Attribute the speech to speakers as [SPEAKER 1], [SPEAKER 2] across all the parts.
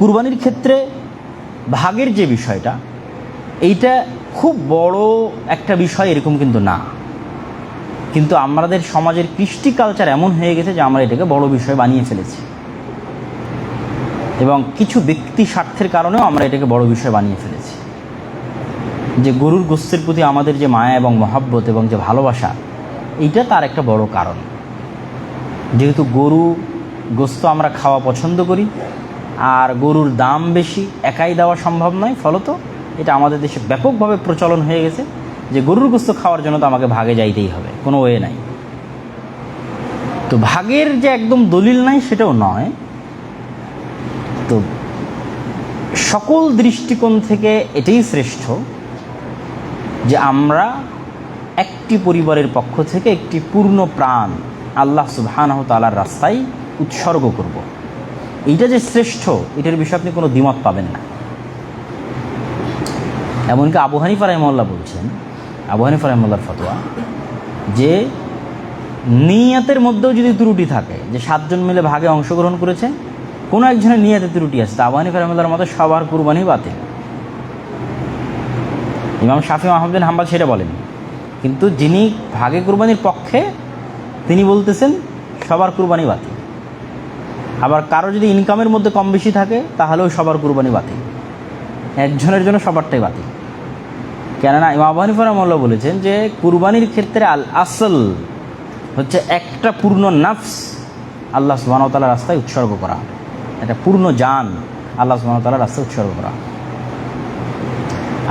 [SPEAKER 1] কুরবানির ক্ষেত্রে ভাগের যে বিষয়টা, এইটা খুব বড় একটা বিষয় এরকম কিন্তু না। কিন্তু আমাদের সমাজের কৃষ্টি কালচার এমন হয়ে গেছে যে আমরা এটাকে বড় বিষয় বানিয়ে ফেলেছি। এবং কিছু ব্যক্তি স্বার্থের কারণেও আমরা এটাকে বড় বিষয় বানিয়ে ফেলেছি। যে গরুর গোস্তের প্রতি আমাদের যে মায়া এবং মহাব্বত এবং যে ভালোবাসা, এইটা তার একটা বড় কারণ। যেহেতু গরু গোস্ত আমরা খাওয়া পছন্দ করি আর গরুর দাম বেশি একাই দেওয়া সম্ভব নয়, ফলত এটা আমাদের দেশে ব্যাপকভাবে প্রচলন হয়ে গেছে যে গরুর গোস্ত খাওয়ার জন্য তো আমাকে ভাগে যাইতেই হবে, কোনো ওয়ে নাই তো ভাগের যে একদম দলিল নাই সেটাও নয় তো সকল দৃষ্টিকোণ থেকে এটাই শ্রেষ্ঠ যে আমরা একটি পরিবারের পক্ষ থেকে একটি পূর্ণ প্রাণ আল্লাহ সুবহানাহ তালার রাস্তায় উৎসর্গ করব। এইটা যে শ্রেষ্ঠ, এটার বিষয়ে আপনি কোনো দ্বিমত পাবেন না। এমনকি আবু হানিফা রহমল্লা বলছেন, আবু হানিফা রহমল্লার ফতোয়া, যে নিয়াতের মধ্যেও যদি ত্রুটি থাকে, যে সাতজন মিলে ভাগে অংশগ্রহণ করেছে, কোনো একজনের নিয়াতে ত্রুটি আছে, তা আবু হানিফা রহমল্লার মতো সবার কুরবানি বাতিল। ইমাম শাফি মাহমুদিন হাম্বাল সেটা বলেন কিন্তু যিনি ভাগে কুরবানির পক্ষে, তিনি বলতেছেন সবার কুরবানি বাতিল। আবার কারও যদি ইনকামের মধ্যে কম বেশি থাকে, তাহলেও সবার কুরবানি বাতিল। একজনের জন্য সবারটাই বাতিল। কেননা আবু হানিফা বলেছেন যে, কুরবানির ক্ষেত্রে আল আসল হচ্ছে একটা পূর্ণ নাফস আল্লাহ সুবাহতালার রাস্তায় উৎসর্গ করা। একটা পূর্ণ যান আল্লাহ সুবাহতালার রাস্তায় উৎসর্গ করা।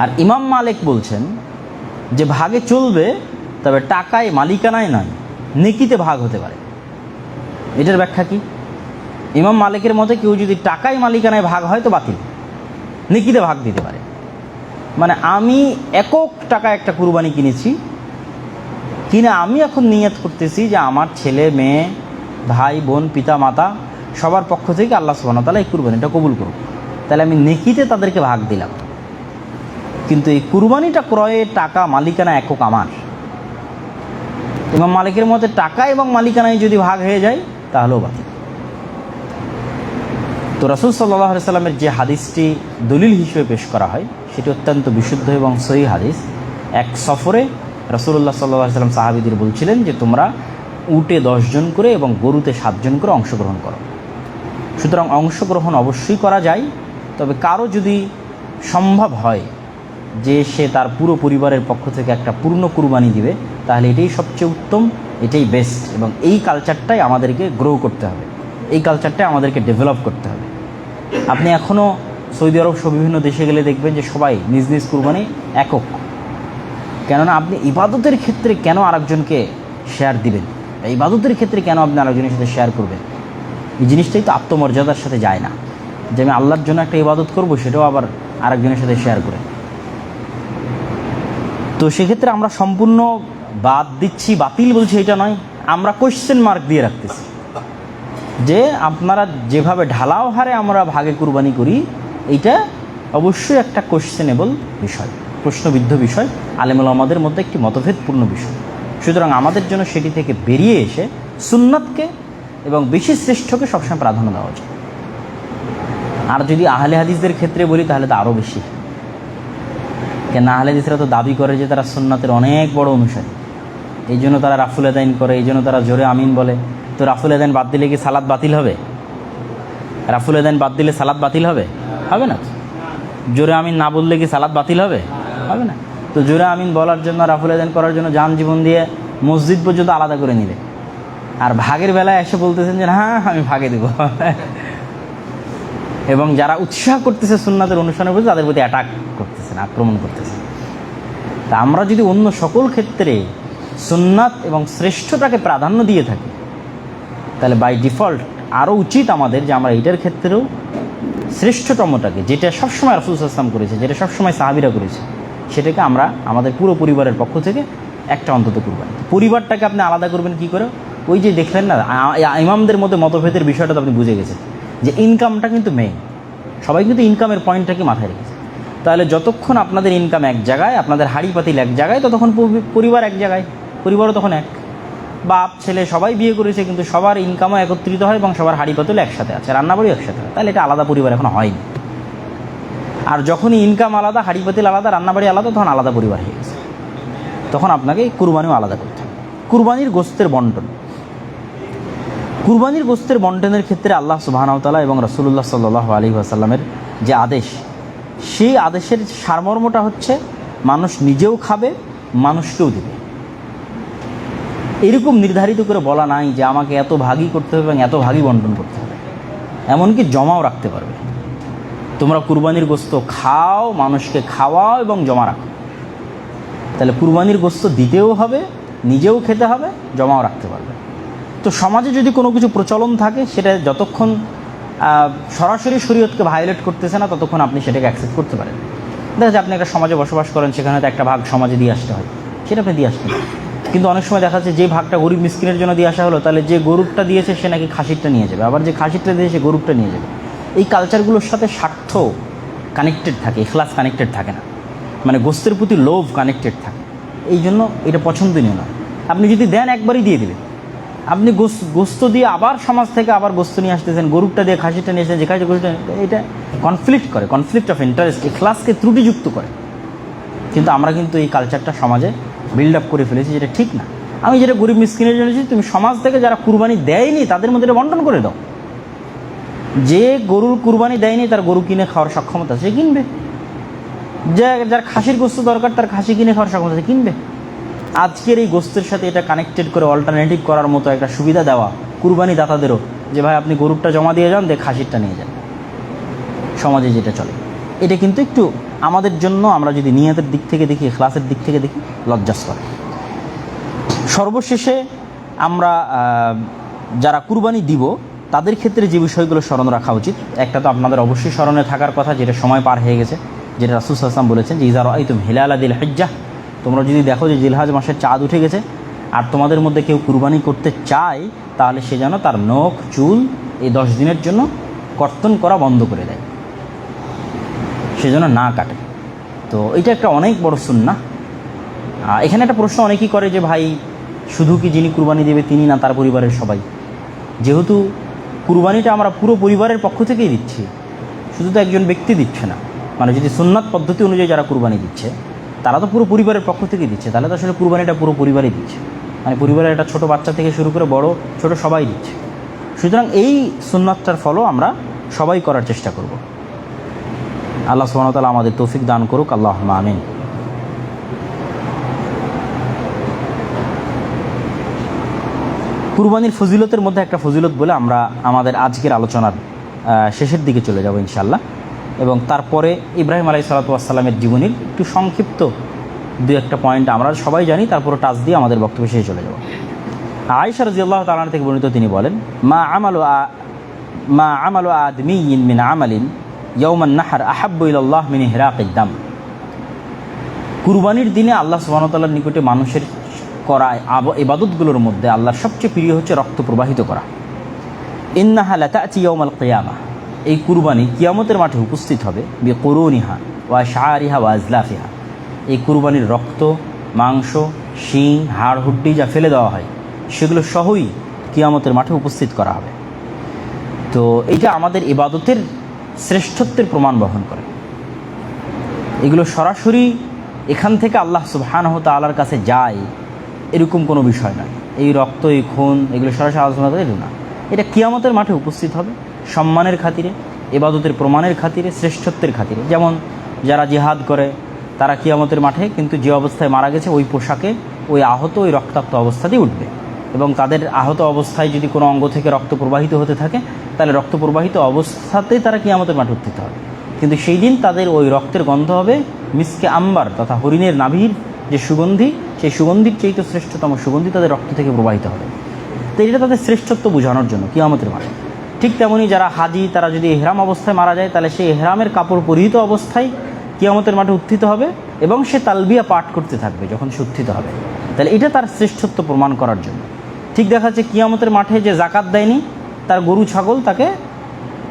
[SPEAKER 1] আর ইমাম মালিক বলছেন যে, ভাগে চলবে, তবে টাকায় মালিকানায় নয়, নেকিতে ভাগ হতে পারে। এটার ব্যাখ্যা কি? ইমাম মালিকের মতে কেউ যদি টাকায় মালিকানায় ভাগ হয় তো বাতিল। নেকিতে ভাগ দিতে পারে। মানে আমি একক টাকা একটা কুরবানি কিনেছি, কিনে আমি এখন নিয়ত করতেছি যে আমার ছেলে, মেয়ে, ভাই, বোন পিতা মাতা সবার পক্ষ থেকে আল্লাহ সুবাহ তালা এই কুরবানিটা কবুল করুক। তাহলে আমি নেকিতে তাদেরকে ভাগ দিলাম। কিন্তু এই কুরবানিটা ক্রয়ে টাকা মালিকানা একক আমার। এবং মালিকের মতে টাকা এবং মালিকানায় যদি ভাগ হয়ে যায়, তাহলেও বাতিল। তো রসুল সাল্লাহ সাল্লামের যে হাদিসটি দলিল হিসেবে পেশ করা হয়, সেটি অত্যন্ত বিশুদ্ধ এবং সহি হাদিস। এক সফরে রসুল্লাহ সাল্লাহ সাল্লাম সাহাবিদের বলছিলেন যে, তোমরা উটে দশজন করে এবং গরুতে সাতজন করে অংশগ্রহণ করো। সুতরাং অংশগ্রহণ অবশ্যই করা যায়, তবে কারও যদি সম্ভব হয় যে সে তার পুরো পরিবারের পক্ষ থেকে একটা পূর্ণ কুরবানি দিবে, তাহলে এটাই সবচেয়ে উত্তম, এটাই বেস্ট এবং এই কালচারটাই আমাদেরকে গ্রো করতে হবে। এই কালচারটাই আমাদেরকে ডেভেলপ করতে হবে। আপনি এখনও সৌদি আরব সহ বিভিন্ন দেশে গেলে দেখবেন যে সবাই নিজ নিজ কুরবানি একক। কেননা আপনি ইবাদতের ক্ষেত্রে কেন আরেকজনকে শেয়ার দিবেন? ইবাদতের ক্ষেত্রে কেন আপনি আরেকজনের সাথে শেয়ার করবেন? এই জিনিসটাই তো আত্মমর্যাদার সাথে যায় না। যে আমি আল্লাহর জন্য একটা ইবাদত করব, সেটাও আবার আরেকজনের সাথে শেয়ার করে। তো সেক্ষেত্রে আমরা সম্পূর্ণ বাদ দিচ্ছি, বাতিল বলছি এটা নয়। আমরা কোয়েশ্চেন মার্ক দিয়ে রাখতেছি। যে আপনারা যেভাবে ঢালাও হারে আমরা ভাগে কুরবানি করি, এইটা অবশ্যই একটা কোশ্চেনেবল বিষয়, প্রশ্নবিদ্ধ বিষয়, আলেমুল আমাদের মধ্যে একটি মতভেদপূর্ণ বিষয়। সুতরাং আমাদের জন্য সেটি থেকে বেরিয়ে এসে সুন্নাতকে এবং বেশি শ্রেষ্ঠকে সবসময় প্রাধান্য দেওয়া উচিত। আর যদি আহলে হাদিসদের ক্ষেত্রে বলি, তাহলে তো আরও বেশি। কেন আহলে হাদিসরা তো দাবি করে যে তারা সুন্নাতের অনেক বড় অনুসারী। এই জন্য তারা রাফুল আদাইন করে, এই জন্য তারা জোরে আমিন বলে। তো রাফুল আদাইন বাদ দিলে কি সালাদ বাতিল হবে? রাফুল আদাইন বাদ দিলে সালাদ বাতিল হবে? হবে না। জোরে আমিন না বললে কি সালাদ বাতিল হবে? হবে না। তো জোরে আমিন বলার জন্য রাফুল আদাইন করার জন্য যান জীবন দিয়ে মসজিদ পর্যন্ত আলাদা করে নিলে। আর ভাগের বেলায় এসে বলতেছেন যে হ্যাঁ আমি ভাগে দেব। এবং যারা উৎসাহ করতেছে সুন্নাতের অনুষ্ঠানের প্রতি, তাদের প্রতি অ্যাটাক করতেছেন, আক্রমণ করতেছেন। তা আমরা যদি অন্য সকল ক্ষেত্রে সুন্নাত এবং শ্রেষ্ঠটাকে প্রাধান্য দিয়ে থাকি তাহলে বাই ডিফল্ট আরও উচিত আমাদের যে আমরা এইটার ক্ষেত্রেও শ্রেষ্ঠতমটাকে, যেটা সবসময় রাসুল আসলাম করেছে, যেটা সবসময় সাহাবিরা করেছে, সেটাকে আমরা আমাদের পুরো পরিবারের পক্ষ থেকে একটা অন্তত করবেন পরিবারটাকে আপনি আলাদা করবেন কি করে? ওই যে দেখলেন না ইমামদের মধ্যে মতভেদের বিষয়টা তো আপনি বুঝে গেছেন, যে ইনকামটা কিন্তু মেইন সবাই কিন্তু ইনকামের পয়েন্টটাকে মাথায় রেখেছে। তাহলে যতক্ষণ আপনাদের ইনকাম এক জায়গায়, আপনাদের হাড়ি পাতিল এক জায়গায়, ততক্ষণ পরিবার এক জায়গায়, পরিবারও তখন এক। বাপ, ছেলে সবাই বিয়ে করেছে, কিন্তু সবার ইনকামও একত্রিত হয় এবং সবার হাড়ি পাতল একসাথে আছে, রান্নাবাড়িও একসাথে হয়। তাহলে এটা আলাদা পরিবার এখন হয়নি। আর যখনই ইনকাম আলাদা হাড়ি পাতিল আলাদা, রান্নাবাড়ি আলাদা, তখন আলাদা পরিবার হয়ে গেছে। তখন আপনাকে কুরবানিও আলাদা করতে হবে। কুরবানির গোস্তের বন্টন। কুরবানির গোস্তের বন্টনের ক্ষেত্রে আল্লাহ সুবাহানাউতালা এবং রসুল্লাহ সাল্লাহ আলী আসাল্লামের যে আদেশ, সেই আদেশের সারমর্মটা হচ্ছে, মানুষ নিজেও খাবে, মানুষকেও দেবে। এরকম নির্ধারিত করে বলা নাই যে আমাকে এত ভাগই করতে হবে এবং এত ভাগই বন্টন করতে হবে। এমনকি জমাও রাখতে পারবে। তোমরা কুরবানির গোস্ত খাও, মানুষকে খাওয়াও এবং জমা রাখো। তাহলে কুরবানির গোস্ত দিতেও হবে, নিজেও খেতে হবে, জমাও রাখতে পারবে। তো সমাজে যদি কোনো কিছু প্রচলন থাকে, সেটা যতক্ষণ সরাসরি শরীয়তকে ভায়োলেট করতেছে না, ততক্ষণ আপনি সেটাকে অ্যাকসেপ্ট করতে পারেন। দেখা যাচ্ছে আপনি একটা সমাজে বসবাস করেন, সেখানে তো একটা ভাগ সমাজে দিয়ে আসতে হয়। সেটা আপনি দিয়ে আসতে পারেন। কিন্তু অনেক সময় দেখা যাচ্ছে যে ভাগটা গরিব মিসকিনের জন্য দিয়ে আসা হলো, তাহলে যে গরুরটা দিয়েছে সে নাকি খাসিরটা নিয়ে যাবে। আবার যে খাসিরটা দিয়েছে সে গরুরটা নিয়ে যাবে। এই কালচারগুলোর সাথে স্বার্থ কানেক্টেড থাকে এখলাস কানেক্টেড থাকে না। মানে গোস্তের প্রতি লোভ কানেক্টেড থাকে। এই জন্য এটা পছন্দনীয় না আপনি যদি দেন, একবারই দিয়ে দেবেন। আপনি গোস- গোস্ত দিয়ে আবার সমাজ থেকে আবার গোস্ত নিয়ে আসতেছেন, গরুরটা দিয়ে খাসিটা নিয়ে এসেছেন যে খাসি গরুটা এটা কনফ্লিক্ট করে কনফ্লিক্ট অফ ইন্টারেস্ট এই ক্লাসকে ত্রুটিযুক্ত করে। কিন্তু আমরা কিন্তু এই কালচারটা সমাজে বিল্ড আপ করে ফেলেছি যেটা ঠিক না। আমি যেটা গরিব মিসকিনের জন্য তুমি সমাজ থেকে যারা কুরবানি দেয়নি, তাদের মধ্যে বন্টন করে দাও। যে গরুর কুরবানি দেয়নি, তার গরু কিনে খাওয়ার সক্ষমতা সে কিনবে। যে, যার খাসির গোস্ত দরকার, তার খাসি কিনে খাওয়ার সক্ষমতা আছে কিনবে। আজকের এই গোস্তের সাথে এটা কানেক্টেড করে অল্টারনেটিভ করার মতো একটা সুবিধা দেওয়া কুরবানি দাতাদেরও যে ভাই আপনি গরুরটা জমা দিয়ে যান, দিয়ে খাসিরটা নিয়ে যান। সমাজে যেটা চলে। এটা কিন্তু একটু আমাদের জন্য আমরা যদি নিয়তের দিক থেকে দেখি ক্লাসের দিক থেকে দেখি, লজ্জাস্কর। সর্বশেষে আমরা যারা কুরবানি দিব, তাদের ক্ষেত্রে যে বিষয়গুলো স্মরণ রাখা উচিত, একটা তো আপনাদের অবশ্যই স্মরণে থাকার কথা, যেটা সময় পার হয়ে গেছে, যেটা রাসুল আসলাম বলেছেন যে ইজার আই তুমি হিলাল দিল হজ্জা তোমরা যদি দেখো যে জিলহাজ মাসের চাঁদ উঠে গেছে, আর তোমাদের মধ্যে কেউ কুরবানি করতে চায়, তাহলে সে যেন তার নখ, চুল এই দশ দিনের জন্য কর্তন করা বন্ধ করে দেয়। সে যেন না কাটে। তো এটা একটা অনেক বড় সুন্না এখানে একটা প্রশ্ন অনেকেই করে যে ভাই, শুধু কি যিনি কুরবানি দেবে তিনি না তার পরিবারের সবাই? যেহেতু কুরবানিটা আমরা পুরো পরিবারের পক্ষ থেকেই দিচ্ছি, শুধু তো একজন ব্যক্তি দিচ্ছে না। মানে যদি সুন্নাত পদ্ধতি অনুযায়ী যারা কুরবানি দিচ্ছে, তারা তো পুরো পরিবারের পক্ষ থেকেই দিচ্ছে। তাহলে তো আসলে কুরবানিটা পুরো পরিবারই দিচ্ছে। মানে পরিবারের একটা ছোটো বাচ্চা থেকে শুরু করে বড়, ছোট সবাই দিচ্ছে। সুতরাং এই সুন্নাতটার ফলো আমরা সবাই করার চেষ্টা করব। আল্লাহ সুবহানাহু আমাদের তৌফিক দান করুক আল্লাহ আমিন। কুরবানির ফজিলতের মধ্যে একটা ফজিলত বলে আমরা আমাদের আজকের আলোচনার শেষের দিকে চলে যাব ইনশাল্লাহ এবং তারপরে ইব্রাহিম আলাই সালাতামের জীবনীর একটু সংক্ষিপ্ত দু একটা পয়েন্ট আমরা সবাই জানি তারপরে টাচ দিয়ে আমাদের বক্তব্য শেষে চলে যাব। আয়েশা রাজিয়াল্লাহ তালান থেকে বর্ণিত তিনি বলেন, মা আমালু আ- মা আমালু আদমিয়িন মিন আমালিন ইয়ৌমান নাহার আহাব্বু ইলাল্লাহ মিন হিরাকিদ্দাম কুরবানির দিনে আল্লাহ সুবাহতাল্লার নিকটে মানুষের করা ইবাদতগুলোর মধ্যে আল্লাহর সবচেয়ে প্রিয় হচ্ছে রক্ত প্রবাহিত করা। ইন্নাহা লাতাচি ইয়ৌমাল কিয়ামা। এই কুরবানি কিয়ামতের মাঠে উপস্থিত হবে বি করুনিহা ওয়া শাহরিহা ওয়া আজলাফিহা। এই কুরবানির রক্ত, মাংস, শিং, হাড়, হুড্ডি যা ফেলে দেওয়া হয়, সেগুলো সহই কিয়ামতের মাঠে উপস্থিত করা হবে। তো এটা আমাদের ইবাদতের শ্রেষ্ঠত্বের প্রমাণ বহন করে। এগুলো সরাসরি এখান থেকে আল্লাহ সুবহানাহু তাআলার কাছে যায়, এরকম কোনো বিষয় নয় এই রক্ত, এই খুন, এগুলো সরাসরি আলোচনা করে না। এটা কিয়ামতের মাঠে উপস্থিত হবে, সম্মানের খাতিরে এবাদতের প্রমাণের খাতিরে, শ্রেষ্ঠত্বের খাতিরে। যেমন যারা জিহাদ করে, তারা কিয়ামতের মাঠে কিন্তু যে অবস্থায় মারা গেছে, ওই পোশাকে ওই আহত, ওই রক্তাক্ত অবস্থাতেই উঠবে। এবং তাদের আহত অবস্থায় যদি কোনো অঙ্গ থেকে রক্ত প্রবাহিত হতে থাকে তাহলে রক্ত প্রবাহিত অবস্থাতেই তারা কিয়ামতের মাঠে উত্থিত হবে। কিন্তু সেই দিন তাদের ওই রক্তের গন্ধ হবে মিসকে আম্বার তথা হরিণের নাভির যে সুগন্ধি, সেই সুগন্ধির চাইতে শ্রেষ্ঠতম সুগন্ধি তাদের রক্ত থেকে প্রবাহিত হবে। তো এটা তাদের শ্রেষ্ঠত্ব বোঝানোর জন্য কিয়ামতের মাঠে। ঠিক তেমনি যারা হাজি, তারা যদি এহরাম অবস্থায় মারা যায়, তাহলে সেই এহরামের কাপড় পরিহিত অবস্থায় কিয়ামতের মাঠে উত্থিত হবে এবং সে তালবিয়া পাঠ করতে থাকবে যখন সে উত্থিত হবে। তাহলে এটা তার শ্রেষ্ঠত্ব প্রমাণ করার জন্য। ঠিক দেখা যাচ্ছে কিয়ামতের মাঠে যে জাকাত দেয়নি তার গরু ছাগল তাকে,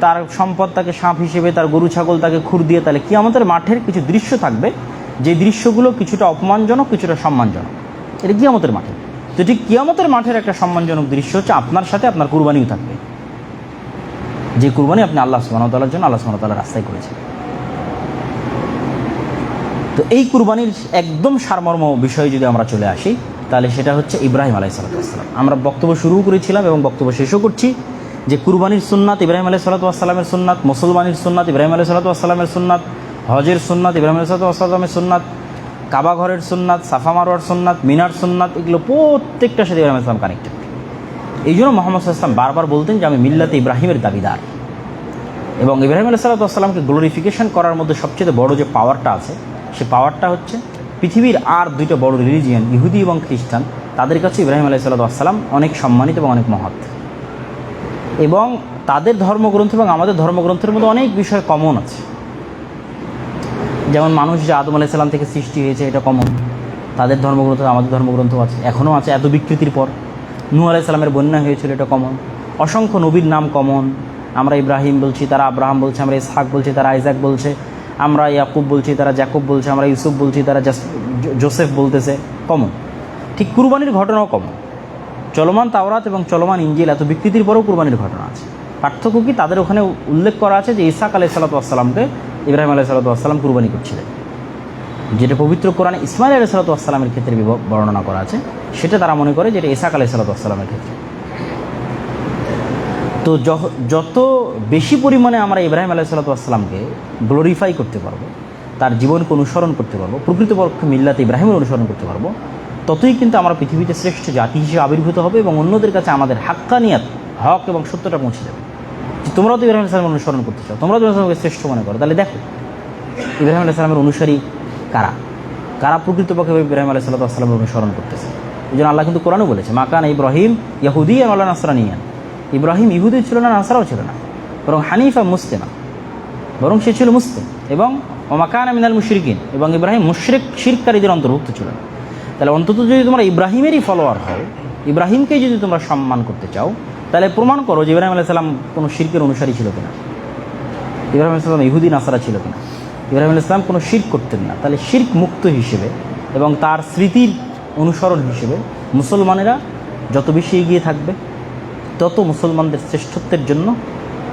[SPEAKER 1] তার সম্পদ তাকে সাপ হিসেবে, তার গরু ছাগল তাকে খুর দিয়ে তাহলে কিয়ামতের মাঠের কিছু দৃশ্য থাকবে, যে দৃশ্যগুলো কিছুটা অপমানজনক, কিছুটা সম্মানজনক। এটা কিয়ামতের মাঠে। তো ঠিক কিয়ামতের মাঠের একটা সম্মানজনক দৃশ্য হচ্ছে আপনার সাথে আপনার কুরবানিও থাকবে। যে কুরবানি আপনি আল্লাহ সুবাহতালার জন্য আল্লাহ সুবাহতাল্লাহ রাস্তায় করেছেন। তো এই কুরবানির একদম সারমর্ম বিষয়ে যদি আমরা চলে আসি, তাহলে সেটা হচ্ছে ইব্রাহিম আলাই সালাতাম আমরা বক্তব্য শুরু করেছিলাম এবং বক্তব্য শেষও করছি। যে কুরবানির সুন্নাত ইব্রাহিম আলাই সালাতামের সুন্নাত, মুসলমানের সুন্নাত ইব্রাহিম আলাই সালাতামের সুন্নাত, হজের সুন্নাত ইব্রাহিম আলাই সালাতামের সুন্নাত, কাবা ঘরের সুন্নাত, সাফা মারোয়ার সুন্নাত, মিনার সুন্নাত, এগুলো প্রত্যেকটার সাথে ইব্রাহিম ইসলাম কানেক্টেড এই জন্য মোহাম্মদ ইসলাম বারবার বলতেন যে, আমি মিল্লাতে ইব্রাহিমের দাবিদার। এবং ইব্রাহিম আলাই সাল্লাতামকে গ্লোরিফিকেশন করার মধ্যে সবচেয়ে বড় যে পাওয়ারটা আছে, সে পাওয়ারটা হচ্ছে পৃথিবীর আর দুইটা বড় রিলিজিয়ান ইহুদি এবং খ্রিস্টান, তাদের কাছে ইব্রাহিম আলাই সাল্লাতাম অনেক সম্মানিত এবং অনেক মহৎ। এবং তাদের ধর্মগ্রন্থ এবং আমাদের ধর্মগ্রন্থের মধ্যে অনেক বিষয় কমন আছে। যেমন মানুষ যে আদম আলাইসাল্লাম থেকে সৃষ্টি হয়েছে, এটা কমন তাদের ধর্মগ্রন্থ, আমাদের ধর্মগ্রন্থ আছে। এখনও আছে, এত বিকৃতির পর। নূ আলাইসাল্লামের বন্যা হয়েছিল, এটা কমন অসংখ্য নবীর নাম কমন আমরা ইব্রাহিম বলছি, তারা আব্রাহাম বলছে, আমরা ইসহাক বলছি, তারা আইজাক বলছে, আমরা ইয়াকুব বলছি, তারা জ্যাকুব বলছে, আমরা ইউসুফ বলছি, তারা জাস- জোসেফ বলতেছে কমন ঠিক কুরবানির ঘটনাও কমন চলমান তাওরাত এবং চলমান ইঞ্জিল, এত বিকৃতির পরেও কুরবানির ঘটনা আছে। পার্থক্য কি? তাদের ওখানে উল্লেখ করা আছে যে ইসাক আলাই সালাতামকে ইব্রাহিম আলাই সালাতাম কুরবানি করছিলেন। যেটা পবিত্র কোরআনে ইসমাইল আলাই সালাতামের ক্ষেত্রে বর্ণনা করা আছে। সেটা তারা মনে করে যেটা ইসাক আলাই সালাতামের ক্ষেত্রে। তো যত বেশি পরিমাণে আমরা ইব্রাহিম আলাই সালাতামকে গ্লোরিফাই করতে পারব, তার জীবনকে অনুসরণ করতে পারব, প্রকৃতপক্ষে মিল্লাতে ইব্রাহিমের অনুসরণ করতে পারব ততই কিন্তু আমরা পৃথিবীতে শ্রেষ্ঠ জাতি হিসেবে আবির্ভূত হবে এবং অন্যদের কাছে আমাদের হাক্কানিয়াত হক এবং সত্যটা পৌঁছে যাবে। যে তোমরাও তো ইব্রাহিম আলাইসালামের অনুসরণ করতে চাও, তোমরাও ইব্রাহিমকে শ্রেষ্ঠ মনে করো। তাহলে দেখো, ইব্রাহিম আলাইসালামের অনুসারী কারা? কারা প্রকৃতপক্ষে ইব্রাহিম আলাই সাল্লামের অনুসরণ করতেছে? এই জন্য আল্লাহ কিন্তু কোরআনও বলেছে মাকান ইব্রাহিম ইয়াহুদি আল্লাহ নাসরানিয়ান। ইব্রাহিম ইহুদি ছিল না, নাসারাও ছিল না। বরং হানিফা মুসলিমা। বরং সে ছিল মুসলিম। এবং ওমাকান আমিনাল মুশরিকিন। এবং ইব্রাহিম মুশরিক, শিরকারীদের অন্তর্ভুক্ত ছিল না। তাহলে অন্তত যদি তোমরা ইব্রাহিমেরই ফলোয়ার হও, ইব্রাহিমকে যদি তোমরা সম্মান করতে চাও, তাহলে প্রমাণ করো যে ইব্রাহিম আলাইসাল্লাম কোনো শিরকের অনুসারী ছিল কিনা। ইব্রাহিম আলাইসাল্লাম ইহুদি, নাসারা ছিল কিনা। ইব্রাহিম ইসলাম কোনো শির্ক করতেন না। তাহলে শির্ক মুক্ত হিসেবে এবং তার স্মৃতির অনুসরণ হিসেবে মুসলমানেরা যত বেশি এগিয়ে থাকবে, তত মুসলমানদের শ্রেষ্ঠত্বের জন্য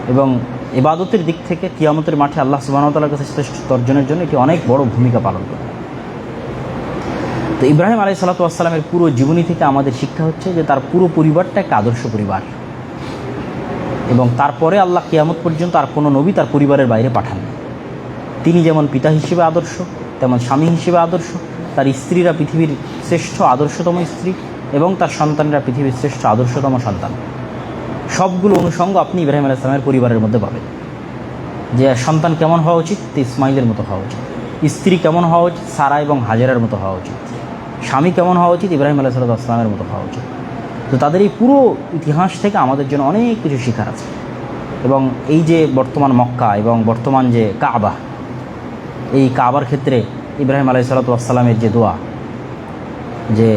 [SPEAKER 1] এবং ইবাদতের দিক থেকে কিয়ামতের মাঠে আল্লাহ সুবাহতালার কাছে শ্রেষ্ঠত্ব অর্জনের জন্য এটি অনেক বড় ভূমিকা পালন করে তো ইব্রাহিম আলাই সালাতামের পুরো জীবনী থেকে আমাদের শিক্ষা হচ্ছে যে তার পুরো পরিবারটা একটা আদর্শ পরিবার। এবং তারপরে আল্লাহ কেয়ামত পর্যন্ত আর কোনো নবী তার পরিবারের বাইরে পাঠাননি তিনি যেমন পিতা হিসেবে আদর্শ, তেমন স্বামী হিসেবে আদর্শ, তার স্ত্রীরা পৃথিবীর শ্রেষ্ঠ আদর্শতম স্ত্রী এবং তার সন্তানরা পৃথিবীর শ্রেষ্ঠ আদর্শতম সন্তান। সবগুলো অনুষঙ্গ আপনি ইব্রাহিম আলাহ ইসলামের পরিবারের মধ্যে পাবেন। যে সন্তান কেমন হওয়া উচিত? ইসমাইলের মতো হওয়া উচিত। স্ত্রী কেমন হওয়া উচিত? সারা এবং হাজারার মতো হওয়া উচিত। স্বামী কেমন হওয়া উচিত? ইব্রাহিম আলাহ সাল্লাহ আসলামের মতো হওয়া উচিত। তো তাদের এই পুরো ইতিহাস থেকে আমাদের জন্য অনেক কিছু শেখার আছে। এবং এই যে বর্তমান মক্কা এবং বর্তমান যে কাবা, এই কাবার ক্ষেত্রে ইব্রাহিম আলাই সালাতামের যে দোয়া, যে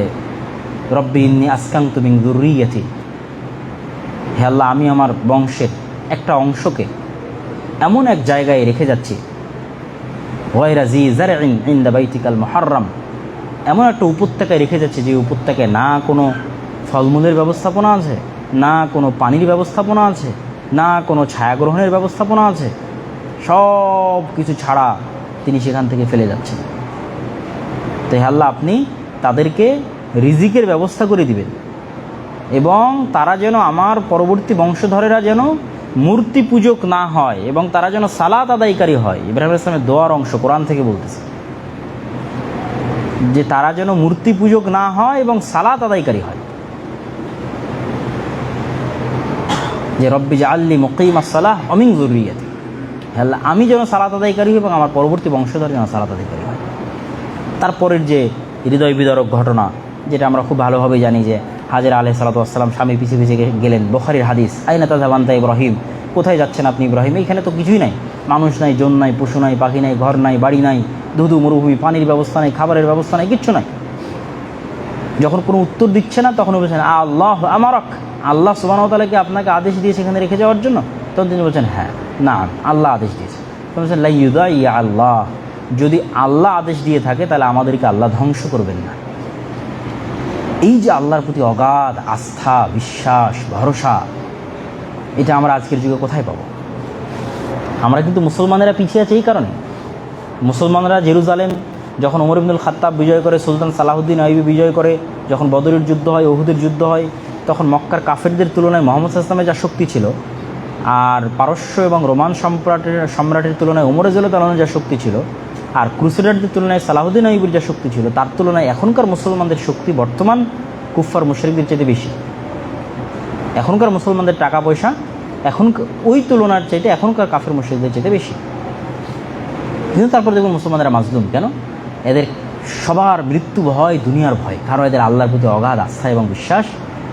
[SPEAKER 1] রব্বি ইন্নি আসকাং তুমিং দুর্রিয়াথি হে আল্লাহ, আমি আমার বংশের একটা অংশকে এমন এক জায়গায় রেখে যাচ্ছি। ওয়াইরা জি জারিন ইন্দা বাইতিকাল মহারম এমন একটা উপত্যকায় রেখে যাচ্ছে যে উপত্যকায় না কোনো ফলমূলের ব্যবস্থাপনা আছে, না কোনো পানির ব্যবস্থাপনা আছে, না কোনো ছায়াগ্রহণের ব্যবস্থাপনা আছে, সব কিছু ছাড়া তিনি সেখান থেকে ফেলে যাচ্ছেন। তো হে আল্লাহ, আপনি তাদেরকে রিজিকের ব্যবস্থা করে দিবেন এবং তারা যেন আমার পরবর্তী বংশধরেরা যেন মূর্তি পূজক না হয় এবং তারা যেন সালাত আদায়কারী হয়। ইব্রাহিম ইসলামের দোয়ার অংশ কোরআন থেকে বলতেছে। যে তারা যেন মূর্তি পূজক না হয় এবং সালাত আদায়কারী হয়। যে রব্বি আল্লি মকিম সালাহ অমিং জরুরিয়াতি হ্যাঁ আমি যেন সালাত আদায়কারী এবং আমার পরবর্তী বংশধর যেন সালাত আদায়কারী হয়। তারপরের যে হৃদয় বিদারক ঘটনা, যেটা আমরা খুব ভালোভাবে জানি যে হাজির আলহ সালাতাম স্বামী পিছিয়ে পিছিয়ে গেলেন। বখারির হাদিস, আইনা তাজাবান্তা ইব্রাহিম? কোথায় যাচ্ছেন আপনি ইব্রাহিম? এইখানে তো কিছুই নাই। মানুষ নাই, জন নাই, পশু নাই, পাখি নাই, ঘর নাই, বাড়ি নাই। ধুধু মরুভূমি, পানির ব্যবস্থা নেই, খাবারের ব্যবস্থা নেই, কিচ্ছু নাই। যখন কোনো উত্তর দিচ্ছে না, তখন বলছেন, আল্লাহ আমারক। আল্লাহ সুবাহতালাকে আপনাকে আদেশ দিয়ে সেখানে রেখে যাওয়ার জন্য? তখন তিনি বলছেন হ্যাঁ না, আল্লাহ আদেশ দিয়েছে। তখন বলছেন লাইদা ইয়া আল্লাহ। যদি আল্লাহ আদেশ দিয়ে থাকে, তাহলে আমাদেরকে আল্লাহ ধ্বংস করবেন না। এই যে আল্লাহর প্রতি অগাধ আস্থা, বিশ্বাস, ভরসা, এটা আমরা আজকের যুগে কোথায় পাবো? আমরা কিন্তু মুসলমানেরা পিছিয়ে আছে এই কারণে। মুসলমানরা জেরুজালেম, যখন ওমর ইবনুল খাত্তাব বিজয় করে, সুলতান সালাহুদ্দিন আইবি বিজয় করে, যখন বদরের যুদ্ধ হয়, ওহুদের যুদ্ধ হয়, তখন মক্কার কাফেরদের তুলনায় মোহাম্মদ ইসলামের যা শক্তি ছিল আর পারস্য এবং রোমান সম্রাটের সম্রাটের তুলনায় ওমরে জেলতালানোর যা শক্তি ছিল আর ক্রুসেডারদের তুলনায় সালাহুদ্দিন আইবির যা শক্তি ছিল, তার তুলনায় এখনকার মুসলমানদের শক্তি বর্তমান কুফফার মুশরিকদের চাইতে বেশি। এখনকার মুসলমানদের টাকা পয়সা এখন, ওই তুলনার চাইতে এখনকার কাফের মুশরিকদের চাইতে বেশি। কিন্তু তারপর দেখুন মুসলমানরা মাজলুম, কেন? এদের সবার মৃত্যু ভয়, দুনিয়ার ভয়। কারণ এদের আল্লাহর প্রতি অগাধ আস্থা এবং বিশ্বাস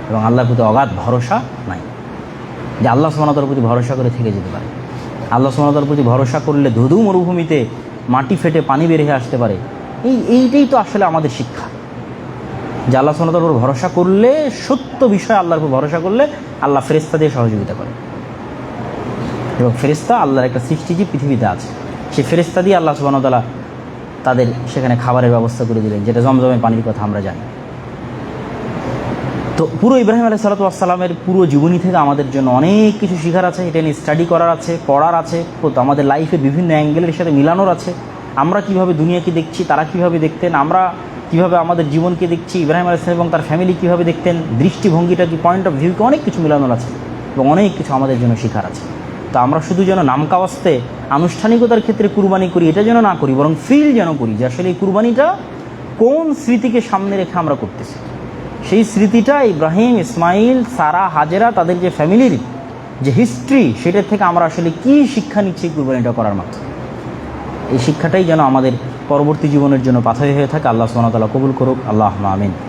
[SPEAKER 1] এবং আল্লাহর প্রতি অগাধ ভরসা নাই। যে আল্লাহ সুমানতার প্রতি ভরসা করে থেকে যেতে পারে। আল্লাহ সুমানতার প্রতি ভরসা করলে ধুধু মরুভূমিতে মাটি ফেটে পানি বের হয়ে আসতে পারে। এই, এইটাই তো আসলে আমাদের শিক্ষা। যে আল্লাহ সুমানতার উপর ভরসা করলে, সত্য বিষয় আল্লাহর উপর ভরসা করলে আল্লাহ ফেরেস্তা দিয়ে সহযোগিতা করে। এবং ফেরিস্তা আল্লাহর একটা সৃষ্টি যে পৃথিবীতে আছে। সেই ফেরিস্তা দিয়ে আল্লাহ সুবাহতালা তাদের সেখানে খাবারের ব্যবস্থা করে দিলেন, যেটা জমজমের পানির কথা আমরা জানি। তো পুরো ইব্রাহিম আলাই সালাতামের পুরো জীবনী থেকে আমাদের জন্য অনেক কিছু শেখার আছে, এটা নিয়ে স্টাডি করার আছে, পড়ার আছে আমাদের লাইফে বিভিন্ন অ্যাঙ্গেলের সাথে মিলানোর আছে। আমরা কীভাবে দুনিয়াকে দেখছি, তারা কীভাবে দেখতেন, আমরা কীভাবে আমাদের জীবনকে দেখছি, ইব্রাহিম আলাইসলাম এবং তার ফ্যামিলি কীভাবে দেখতেন, দৃষ্টিভঙ্গিটা কি পয়েন্ট অফ ভিউকে অনেক কিছু মিলানোর আছে এবং অনেক কিছু আমাদের জন্য শেখার আছে। তো আমরা শুধু যেন নামকাওয়াস্তে আনুষ্ঠানিকতার ক্ষেত্রে কুরবানি করি, এটা যেন না করি, বরং ফিল যেন করি, যে আসলে এই কুরবানিটা কোন স্মৃতিকে সামনে রেখে আমরা করতেছি। সেই স্মৃতিটা ইব্রাহিম, ইসমাইল, সারা, হাজেরা, তাদের যে ফ্যামিলির যে হিস্ট্রি সেটার থেকে আমরা আসলে কি শিক্ষা নিচ্ছি কুরবানিটা করার মাধ্যমে? এই শিক্ষাটাই যেন আমাদের পরবর্তী জীবনের জন্য পাথর হয়ে থাকে। আল্লাহ সোনাতলা কবুল করুক। আল্লাহ আমিন।